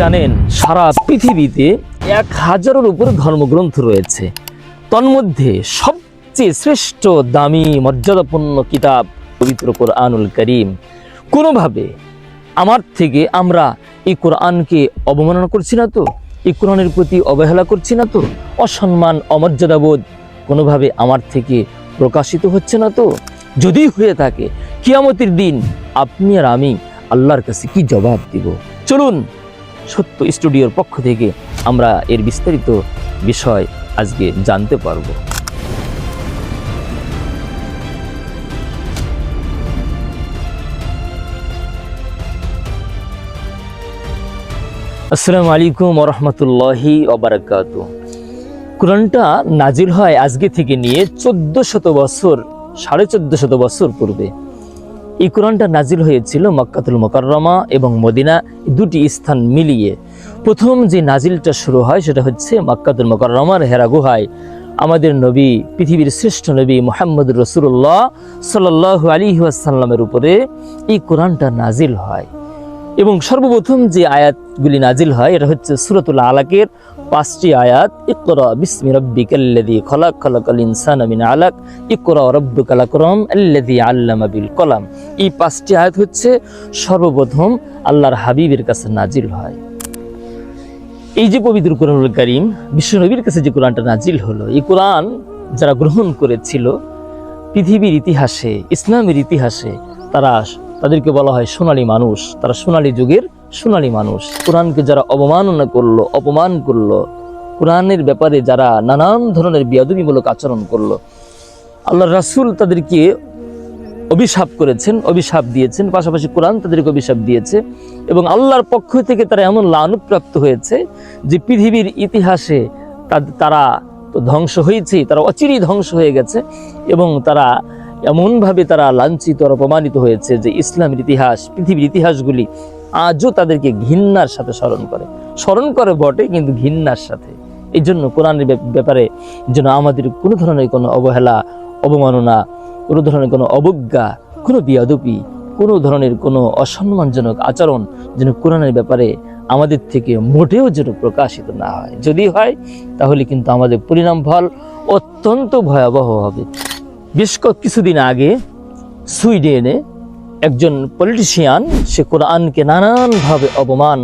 জানেন, সারা পৃথিবীতে এক হাজারের উপরে ধর্মগ্রন্থ রয়েছে। তন্মধ্যে সবচেয়ে শ্রেষ্ঠ দামি মর্যাদাপূর্ণ কিতাব পবিত্র কোরআনুল করিম। কোনোভাবে আমার থেকে আমরা এই কোরআনকে অবমাননা করছি না তো? এই কোরআনের প্রতি অবহেলা করছি না তো? অসম্মান, অমর্যাদাবোধ কোনোভাবে আমার থেকে প্রকাশিত হচ্ছে না তো? যদি হয়ে থাকে, কিয়ামতের দিন আপনি আর আমি আল্লাহর কাছে কি জবাব দিব? চলুন সত্য স্টুডিওর পক্ষ থেকে আমরা এর বিস্তারিত বিষয় আজকে জানতে পারব। আসসালামু আলাইকুম ওরহমতুল্লাহি ওবরাকাত। কোরআনটা নাজিল হয় আজকে থেকে নিয়ে চোদ্দ শত বছর, সাড়ে চোদ্দ শত বছর পূর্বে। এই কোরআনটা নাজিল হয়েছিল মক্কাতুল মোকাররমা এবং মদিনা দুটি স্থান মিলিয়ে। প্রথম যে নাজিলটা শুরু হয় সেটা হচ্ছে মক্কাতুল মোকাররমার হেরা গুহায়। আমাদের নবী, পৃথিবীর শ্রেষ্ঠ নবী মোহাম্মদ রসুল্লাহ সাল্লাহ আলী আসাল্লামের উপরে এই কোরআনটা নাজিল হয়। এবং সর্বপ্রথম যে আয়াতগুলি নাজিল হয়, এটা হচ্ছে সুরতুল আলাকের পাঁচটি আয়াত, ইকরা বিসমি রব্বিকাল্লাযী খলাক, খলাকাল ইনসানা মিন আলাক, ইকরা রাব্বুকাল আকরাম আল্লাযী আল্লামা বিল কলাম। এই পাঁচটি আয়াত হচ্ছে সর্বপ্রথম আল্লাহর হাবিবের কাছে নাজিল হয়। এই যে পবিত্র কোরআনুল কারীম বিশ্বনবীর কাছে যে কোরআনটা নাজিল হলো, এই কোরআন যারা গ্রহণ করেছিল, পৃথিবীর ইতিহাসে, ইসলামের ইতিহাসে, তারা তাদেরকে বলা হয় সোনালী মানুষ, তারা সোনালী যুগের সোনালী মানুষ। কোরআনকে যারা অবমাননা করল, অপমান করল, কোরআনের ব্যাপারে যারা নানান ধরনের বিয়াদবিমূলক আচরণ করল আল্লাহ রাসূল তাদেরকে অভিশাপ করেছেন, অভিশাপ দিয়েছেন, পাশাপাশি কোরআন তাদেরকে অভিশাপ দিয়েছে এবং আল্লাহর পক্ষ থেকে তারা এমন লানুপ্রাপ্ত হয়েছে যে পৃথিবীর ইতিহাসে তারা তো ধ্বংস হয়েছে তারা অচিরেই ধ্বংস হয়ে গেছে এবং তারা এমনভাবে তারা লাঞ্ছিত আর অপমানিত হয়েছে যে ইসলামের ইতিহাস, পৃথিবীর ইতিহাসগুলি আজও তাদেরকে ঘৃণার সাথে স্মরণ করে। স্মরণ করে বটে, কিন্তু ঘৃণার সাথে। এই জন্য কোরআনের ব্যাপারে যেন আমাদের কোনো ধরনের কোনো অবহেলা, অবমাননা, কোনো ধরনের কোনো অবজ্ঞা, কোনো বিয়াদপি কোনো ধরনের কোনো অসম্মানজনক আচরণ যেন কোরআনের ব্যাপারে আমাদের থেকে মোটেও যেন প্রকাশিত না হয়। যদি হয়, তাহলে কিন্তু আমাদের পরিণাম ফল অত্যন্ত ভয়াবহ হবে। বেশ কিছুদিন আগে সুইডেনে একজন পলিটিশিয়ান সে কোরআনকে নানানভাবে অপমান,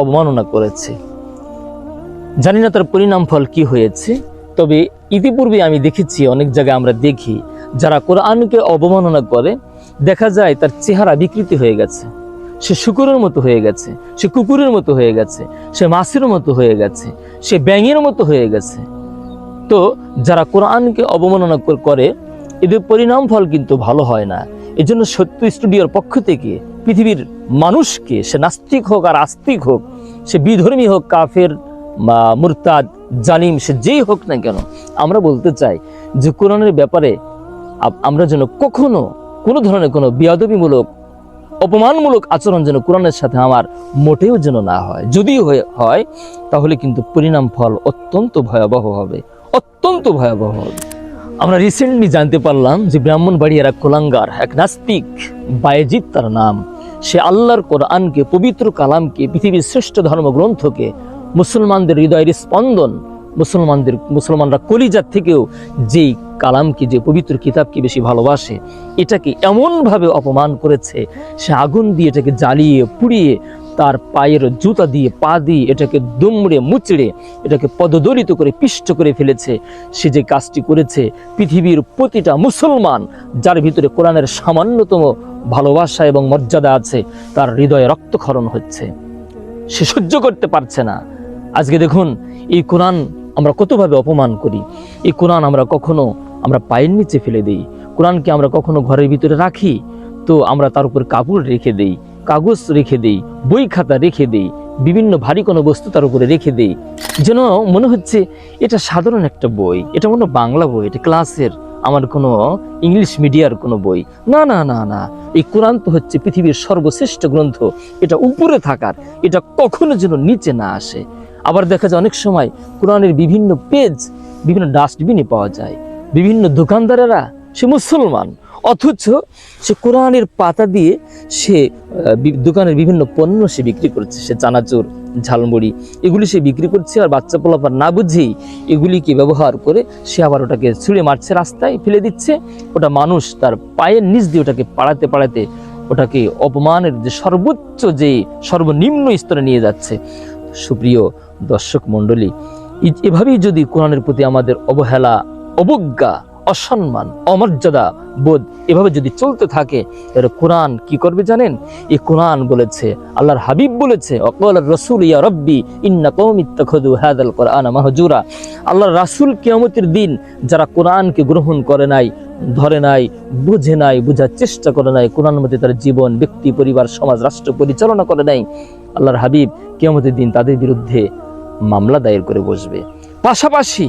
অবমাননা করেছে। জানি না তার পরিণাম ফল কি হয়েছে, তবে ইতিপূর্বে আমি দেখেছি, অনেক জায়গায় আমরা দেখি, যারা কোরআনকে অবমাননা করে, দেখা যায় তার চেহারা বিকৃতি হয়ে গেছে। সে শুকুরের মতো হয়ে গেছে, সে কুকুরের মতো হয়ে গেছে, সে মাছের মতো হয়ে গেছে, সে ব্যাঙের মতো হয়ে গেছে। তো যারা কোরআনকে অবমাননা করে, এদের পরিণাম ফল কিন্তু ভালো হয় না। এজন্য সত্য স্টুডিওর পক্ষ থেকে পৃথিবীর মানুষকে, সে নাস্তিক হোক আর আস্তিক হোক, সে বিধর্মী হোক, কাফের মুরতাদ, জালিম, সে যেই হোক না কেন, আমরা বলতে চাই যে কোরআনের ব্যাপারে আমরা যেন কখনো কোনো ধরনের কোনো বিয়াদবিমূলক, অপমানমূলক আচরণ যেন কোরআনের সাথে আমার মোটেও যেন না হয়। যদি হয়, তাহলে কিন্তু পরিণাম ফল অত্যন্ত ভয়াবহ হবে। অত্যন্ত ভয়াবহ হবে। আমরা রিসেন্টলি জানতে পারলাম যে ব্রাহ্মণবাড়িয়ার এক কোলাঙ্গার, এক নাস্তিক বায়েজিৎ তার নাম। সে আল্লাহর কোরআনকে, পবিত্র কালামকে, পৃথিবীর শ্রেষ্ঠ ধর্মগ্রন্থকে, মুসলমানদের হৃদয়ের স্পন্দন, মুসলমানদের, মুসলমানরা কলিজার থেকেও যেই কালামকে, যে পবিত্র কিতাবকে বেশি ভালোবাসে, এটাকে এমনভাবে অপমান করেছে, সে আগুন দিয়ে এটাকে জ্বালিয়ে, পুড়িয়ে তার পায়ের জুতা দিয়ে, পা দিয়ে এটাকে দুমড়ে মুচড়ে, এটাকে পদদলিত করে পিষ্ট করে ফেলেছে। সে যে কাজটি করেছে, পৃথিবীর প্রতিটা মুসলমান, যার ভিতরে কোরআনের সামান্যতম ভালোবাসা এবং মর্যাদা আছে, তার হৃদয়ে রক্তক্ষরণ হচ্ছে। সে সহ্য করতে পারছে না। আজকে দেখুন, এই কোরআন আমরা কতভাবে অপমান করি। এই কোরআন আমরা কখনো আমরা পায়ের নিচে ফেলে দিই। কোরআনকে আমরা কখনো ঘরের ভিতরে রাখি, তো আমরা তার উপর কাপড় রেখে দেই। কাগজ রেখে দেই, বই খাতা রেখে দেই, বিভিন্ন ভারী কোনো বস্তু তার উপরে রেখে দেই। যেন মনে হচ্ছে এটা সাধারণ একটা বই, এটা মনে বাংলা বই, এটা ক্লাসের আমার কোনো ইংলিশ মিডিয়ার কোনো বই। না না না না, এই কোরআন তো হচ্ছে পৃথিবীর সর্বশ্রেষ্ঠ গ্রন্থ, এটা উপরে থাকার, এটা কখনো যেন নিচে না আসে। আবার দেখা যায় অনেক সময় কোরআনের বিভিন্ন পেজ বিভিন্ন ডাস্টবিনে পাওয়া যায়। বিভিন্ন দোকানদারেরা, সে মুসলমান অথচ সে কোরআনের পাতা দিয়ে সে দোকানের বিভিন্ন পণ্য সে বিক্রি করছে। সে চানাচুর, ঝালমুড়ি, এগুলি সে বিক্রি করছে আর বাচ্চা পোলাপার না বুঝেই এগুলিকে ব্যবহার করে সে আবার ওটাকে ছুঁড়ে মারছে, রাস্তায় ফেলে দিচ্ছে। ওটা মানুষ তার পায়ের নিচ দিয়ে ওটাকে পাড়াতে পাড়াতে ওটাকে অপমানের যে সর্বোচ্চ যে সর্বনিম্ন স্তরে নিয়ে যাচ্ছে। সুপ্রিয় দর্শক মণ্ডলী এভাবেই যদি কোরআনের প্রতি আমাদের অবহেলা, অবজ্ঞা অসম্মান, অমর্যাদা বোধ এভাবে যদি চলতে থাকে, তাহলে কোরআন কি করবে জানেন? এই কোরআন বলেছে, আল্লাহর হাবিব বলেছে, অকল রসুল ইয়া রব্বি ইন্না কৌমিত্তাখদু হাদাল কোরআন মাহজুরা। আল্লাহর রাসূল কিয়ামতের দিন যারা কোরআনকে গ্রহণ করে নাই, ধরে নাই, বুঝে নাই, বোঝার চেষ্টা করে নাই কোরআন মতে তার জীবন, ব্যক্তি, পরিবার, সমাজ, রাষ্ট্র পরিচালনা করে নাই, আল্লাহর হাবিব কিয়ামতের দিন তাদের বিরুদ্ধে মামলা দায়ের করে বসবে। পাশাপাশি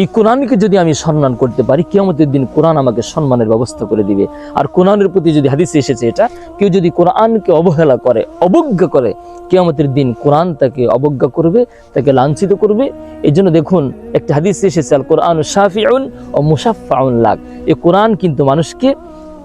এই কোরআনকে যদি আমি সম্মান করতে পারি কেমতের দিন কোরআন আমাকে সম্মানের ব্যবস্থা করে দিবে। আর কোরআনের প্রতি যদি হাদিস এসেছে এটা, কেউ যদি কোরআনকে অবহেলা করে, অবজ্ঞা করে, কেয়ামতের দিন কোরআন তাকে অবজ্ঞা করবে, তাকে লাঞ্ছিত করবে। এই জন্য দেখুন, একটা হাদিস এসেছে আল কোরআন শাফিউন ও মুসাফাউন লাগ এই কোরআন কিন্তু মানুষকে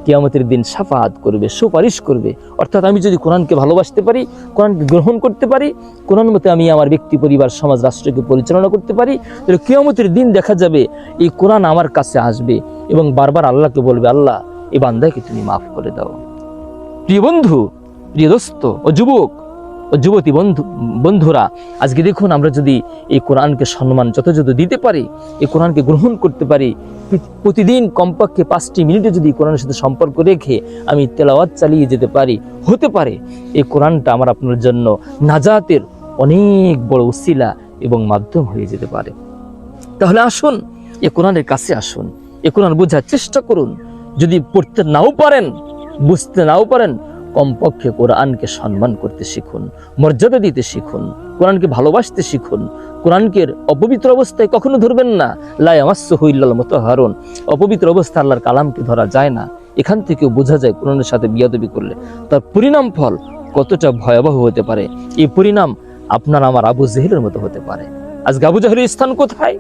কিয়ামতের দিন সাফাত করবে, সুপারিশ করবে। অর্থাৎ আমি যদি কোরআনকে ভালোবাসতে পারি, কোরআনকে গ্রহণ করতে পারি, কোরআন মতে আমি আমার ব্যক্তি, পরিবার, সমাজ, রাষ্ট্রকে পরিচালনা করতে পারি, তাহলে কিয়ামতের দিন দেখা যাবে এই কোরআন আমার কাছে আসবে এবং বারবার আল্লাহকে বলবে, আল্লাহ, এই বান্দাকে তুমি মাফ করে দাও। প্রিয় বন্ধু, প্রিয় দোস্ত ও যুবক ও যুবতী বন্ধু, বন্ধুরা, আজকে দেখুন আমরা যদি এই কোরআনকে সম্মান যথাযথ দিতে পারি, এই কোরআনকে গ্রহণ করতে পারি প্রতিদিন কমপক্ষে পাঁচটি মিনিটে যদি কোরআনের সাথে সম্পর্ক রেখে আমি তেলাওয়াত চালিয়ে যেতে পারি, হতে পারে, এই কোরআনটা আমার আপনার জন্য নাজাতের অনেক বড় উসিলা এবং মাধ্যম হয়ে যেতে পারে। তাহলে আসুন, এ কোরআনের কাছে আসুন, এ কোরআন বোঝার চেষ্টা করুন। যদি পড়তে নাও পারেন, বুঝতে নাও পারেন কমপক্ষে কোরআনকে সম্মান করতে শিখুন, মর্যাদা দিতে শিখুন, কোরআনকে ভালোবাসতে শিখুন। কোরআনকে অপবিত্র অবস্থায় কখনো ধরবেন না। লাই আমাস্যইল্লাল মতো হারুন অপবিত্র অবস্থা আল্লাহর কালামকে ধরা যায় না। এখান থেকেও বোঝা যায় কোরআনের সাথে বিয়াদবি করলে। তার পরিণাম ফল কতটা ভয়াবহ হতে পারে? এই পরিণাম আপনার আমার আবু জেহেলের মতো হতে পারে। আজকে আবু জাহেলের স্থান কোথায়?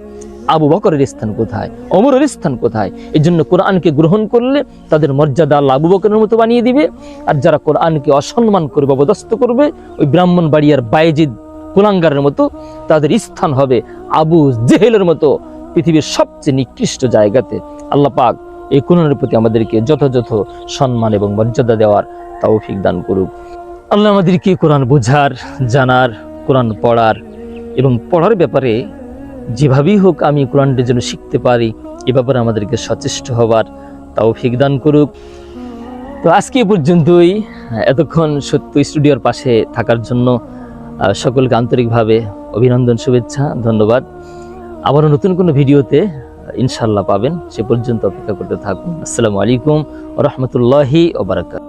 আবু বকরের স্থান কোথায়? অমরের স্থান কোথায়? এই জন্য কোরআনকে গ্রহণ করলে তাদের মর্যাদা আল্লাহ আবু বকরের মতো বানিয়ে দিবে। আর যারা কোরআনকে অসম্মান করবে অবদস্ত করবে, ওই ব্রাহ্মণ বাড়িয়ার বাইজিদ কুলাঙ্গারের মতো তাদের স্থান হবে আবু জেহেলের মতো পৃথিবীর সবচেয়ে নিকৃষ্ট জায়গাতে। আল্লাহ পাক এই কোরআনের প্রতি আমাদেরকে যথাযথ সম্মান এবং মর্যাদা দেওয়ার তৌফিক দান করুক। আল্লাহ আমাদেরকে কোরআন বোঝার, জানার, কোরআন পড়ার এবং পড়ার ব্যাপারে যেভাবেই হোক আমি কোরআনটা যেন শিখতে পারি, এ ব্যাপারে আমাদেরকে সচেষ্ট হবার তৌফিক দান করুক। তো আজকে পর্যন্তই। এতক্ষণ সত্য স্টুডিওর পাশে থাকার জন্য সকলকে আন্তরিকভাবে অভিনন্দন, শুভেচ্ছা, ধন্যবাদ। আবারও নতুন কোনো ভিডিওতে ইনশাল্লাহ পাবেন। সে পর্যন্ত অপেক্ষা করতে থাকুন। আসসালামু আলাইকুম রহমতুল্লাহি ওবরাকাত